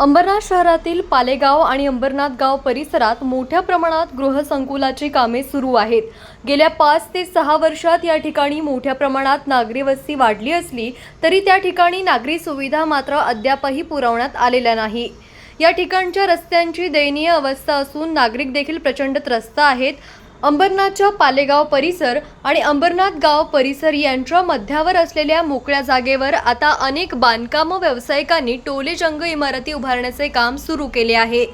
अंबरनाथ शहरातील पालेगाव आणि अंबरनाथ गाव परिसरात मोठ्या प्रमाणात गृहसंकुलाची कामे सुरू आहेत. गेल्या पाच ते सहा वर्षात या ठिकाणी मोठ्या प्रमाणात नागरी वस्ती वाढली असली तरी त्या ठिकाणी नागरी सुविधा मात्र अद्यापही पुरवण्यात आलेल्या नाही. या ठिकाणच्या रस्त्यांची दयनीय अवस्था असून नागरिक देखील प्रचंड त्रस्त आहेत. अंबरनाथच्या पालेगाव परिसर आणि अंबरनाथ गाव परिसर यांच्या मध्यावर असलेल्या मोकळ्या जागेवर आता अनेक बांधकाम व्यावसायिकांनी टोले जंग इमारती उभारण्याचे काम सुरू केले आहे.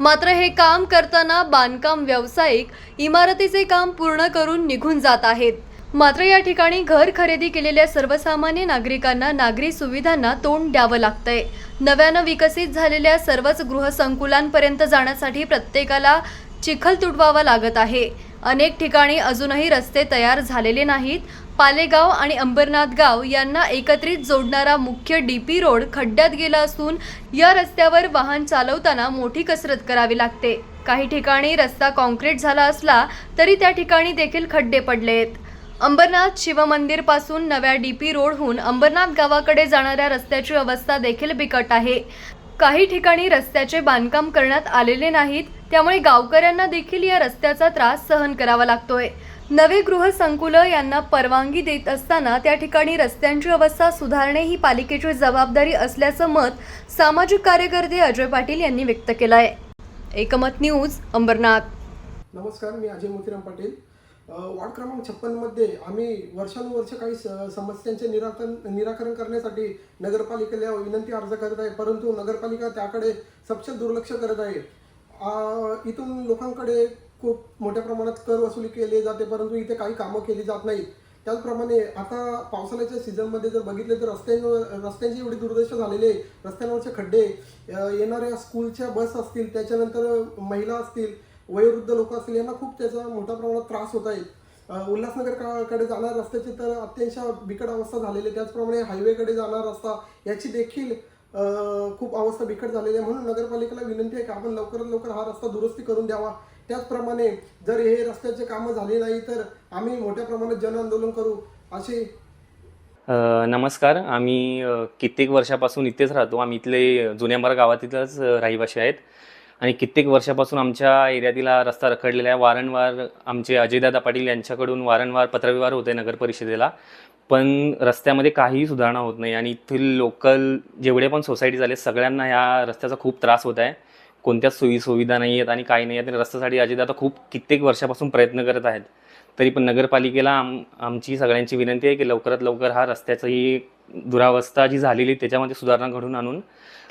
मात्र हे काम करताना बांधकाम व्यावसायिक इमारतीचे काम पूर्ण करून निघून जात आहेत. मात्र या ठिकाणी घर खरेदी केलेल्या सर्वसामान्य नागरिकांना नागरी सुविधांना तोंड द्यावं लागतंय. नव्यानं विकसित झालेल्या सर्वच गृहसंकुलांपर्यंत जाण्यासाठी प्रत्येकाला चिखल तुटवावा लागत आहे. अनेक ठिकाणी अजूनही रस्ते तयार झालेले नाहीत. पालेगाव आणि अंबरनाथ गाव यांना एकत्रित जोडणारा मुख्य डी पी रोड खड्ड्यात गेला असून या रस्त्यावर वाहन चालवताना मोठी कसरत करावी लागते. काही ठिकाणी रस्ता कॉन्क्रीट झाला असला तरी त्या ठिकाणी देखील खड्डे पडले आहेत अंबरनाथ शिवमंदिरपासून नव्या डी पी रोडहून अंबरनाथ गावाकडे जाणाऱ्या रस्त्याची अवस्था देखील बिकट आहे. काही ठिकाणी रस्त्याचे बांधकाम करण्यात आलेले नाहीत. त्यामुळे गावकऱ्यांना देखील या रस्त्याचा त्रास सहन करावा लागतोय. नवे गृहसंकुल यांना परवानगी देत असताना त्या ठिकाणी रस्त्यांची अवस्था सुधारणे ही पालिकेची जबाबदारी असल्याचं मत सामाजिक कार्यकर्ते अजय पाटील यांनी व्यक्त केलं आहे एकमत न्यूज अंबरनाथ. नमस्कार मी अजय मोतीराम पाटील. अ, वार्ड क्रमांक छप्पनमध्ये आम्ही वर्षानुवर्ष काही समस्यांचे निराकरण निराकरण करण्यासाठी नगरपालिकेला विनंती अर्ज करत आहे परंतु नगरपालिका त्याकडे सपशेल दुर्लक्ष करत आहे. इथून लोकांकडे खूप मोठ्या प्रमाणात कर वसुली केली जाते परंतु इथे काही कामं केली जात नाहीत. त्याचप्रमाणे आता पावसाळ्याच्या सीझनमध्ये जर बघितले तर रस्त्यांवर रस्त्यांची एवढी दुर्दशा झालेली आहे. रस्त्यांवरचे खड्डे येणाऱ्या स्कूलच्या बस असतील त्याच्यानंतर महिला असतील वयोवृद्ध लोक असतील यांना खूप त्याचा मोठ्या प्रमाणात त्रास होत आहे. उल्हासनगर काकडे जाणाऱ्या रस्त्याची तर अत्यंत बिकट अवस्था झालेली आहे. त्याचप्रमाणे हायवेकडे जाणारा रस्ता याची देखील खूप अवस्था बिकट झालेली आहे. म्हणून नगरपालिकेला विनंती आहे की आपण लवकरात लवकर हा रस्ता दुरुस्ती करून द्यावा. त्याचप्रमाणे जर हे रस्त्याचे कामं झाले नाही तर आम्ही मोठ्या प्रमाणात जनआंदोलन करू असे नमस्कार. आम्ही कित्येक वर्षापासून इथेच राहतो. आम्ही इथले जुन्याबार गावातीलच अ, रहिवासी आहेत. आणि कित्येक वर्षापासून आमच्या एरियातील हा रस्ता रखडलेला आहे. वारंवार आमचे अजयदादा पाटील यांच्याकडून वारंवार पत्रव्यवहार होते नगर परिषदेला. पण रस्त्यामध्ये काहीही सुधारणा होत नाही आणि इथील लोकल जेवढे पण सोसायटी झाले सगळ्यांना ह्या रस्त्याचा खूप त्रास होत आहे. कोणत्याच सोयी सुविधा नाही आहेत आणि काही नाही आहेत. आणि रस्त्यासाठी अजयदादा खूप कित्येक वर्षापासून प्रयत्न करत आहेत. तरी पण नगरपालिकेला आम आमची सगळ्यांची विनंती आहे की लवकरात लवकर हा रस्त्याचाही दुरावस्था जी झालेली त्याच्यामध्ये सुधारणा घडून आणून